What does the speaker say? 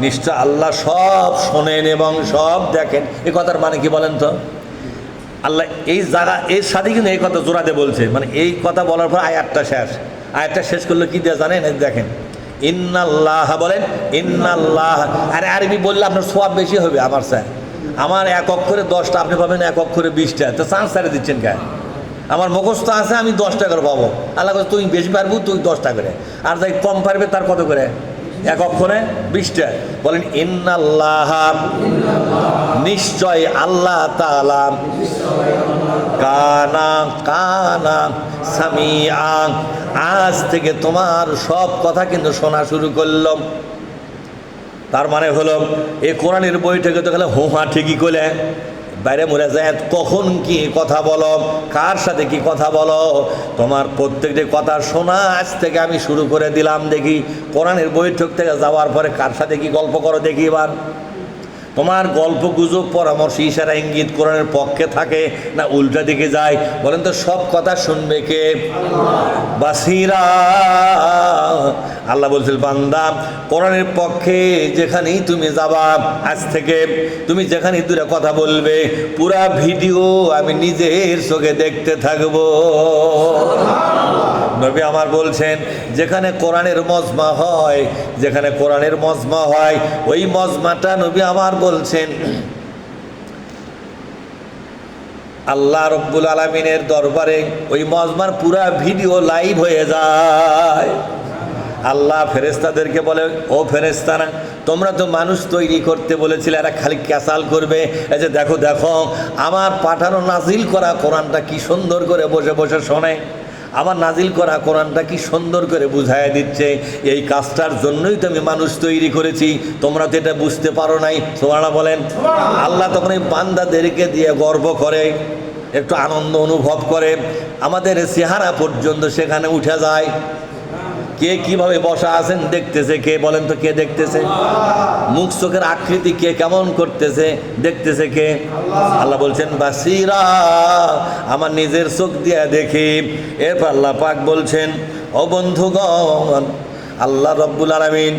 নিশ্চয় আল্লাহ সব শোনেন এবং সব দেখেন। এই কথার মানে কি বলেন তো? আল্লাহ এই জায়গা এর সাথে কিন্তু এই কথা জোড়াতে বলছে। মানে এই কথা বলার পর আয়াতটা শেষ। আয়াতটা শেষ করলে কি দেওয়া জানেন? এই দেখেন। ইন্নাল্লাহ বলেন, ইন্নাল্লাহ। আরে আরবি বললে আপনার সব বেশি হবে আমার স্যার। আমার এক অক্ষরে দশটা, আপনি পাবেন এক অক্ষরে বিশটা। তো চান্স দিচ্ছেন কেন? আমার মুখস্থ আছে আমি দশ টাকা করে পাবো। আল্লাহ বলছে, তুই বেশি পারব তুই দশ টাকা করে। আর যাই কম পারবে তার কত করে? এক অক্ষরে বিশটা বলেন ইন্নাল্লাহ নিশ্চয় আল্লাহ তাআলা কানা কানা সামিআ। আজ থেকে তোমার সব কথা কিন্তু শোনা শুরু করলাম তার মানে হলো এই কোরআনের বইটাকে তো গেলে হোহা ঠিকই করলে বাইরে মরে যায়, কখন কি কথা বলো? কার সাথে কি কথা বলো? তোমার প্রত্যেকটি কথা শোনা, আজ থেকে আমি শুরু করে দিলাম দেখি। কোরআনের বৈঠক থেকে যাওয়ার পরে কার সাথে কি গল্প করো দেখি এবার। তোমার গল্প গুজব, পরামর্শ, ইশারা, ইঙ্গিত কোরআনের পক্ষে থাকে, না উল্টা দিকে যায়? বলেন তো, সব কথা শুনবে কে? বাসিরা। আল্লাহ বলছিল বান্দা, কোরআনের পক্ষে যেখানেই তুমি যাবা, আজ থেকে তুমি যেখানেই দূরে কথা বলবে, পুরা ভিডিও আমি নিজের চোখে দেখতে থাকব। নবী আমার বলছেন, যেখানে কোরআনের মজমা হয়, যেখানে কোরআনের মজমা হয়, ওই মজমাটা নবী আমার বলছেন। আল্লাহ রব্বুল আলমিনের দরবারে ওই মজমার পুরা ভিডিও লাইভ হয়ে যায়। আল্লাহ ফেরেস্তাদেরকে বলে, ও ফেরেস্তারা তোমরা তো মানুষ তৈরি করতে বলেছিলে, এরা খালি ক্যাসাল করবে। এই যে দেখো দেখো, আমার পাঠানো নাজিল করা কোরআনটা কি সুন্দর করে বসে বসে শোনে। আমার নাজিল করা কোরআনটা কি সুন্দর করে বুঝাইয়া দিচ্ছে, এই কাজটার জন্যই তো আমি মানুষ তৈরি করেছি, তোমরা তো এটা বুঝতে পারো নাই। সোমারা বলেন, আল্লাহ তখন এই বান্দাদেরকে দিয়ে গর্ব করে, একটু আনন্দ অনুভব করে, আমাদের চেহারা পর্যন্ত সেখানে উঠে যায়। কে কীভাবে বসা আছেন দেখতেছে, কে বলেন তো কে দেখতেছে? মুখ চোখের আকৃতি কে কেমন করতেছে, দেখতেছে কে? আল্লাহ বলছেন, বাসিরা, আমার নিজের চোখ দিয়া দেখি। এরপর আল্লাহ পাক বলছেন, ও বন্ধুগণ, আল্লাহ রব্বুল আলমিন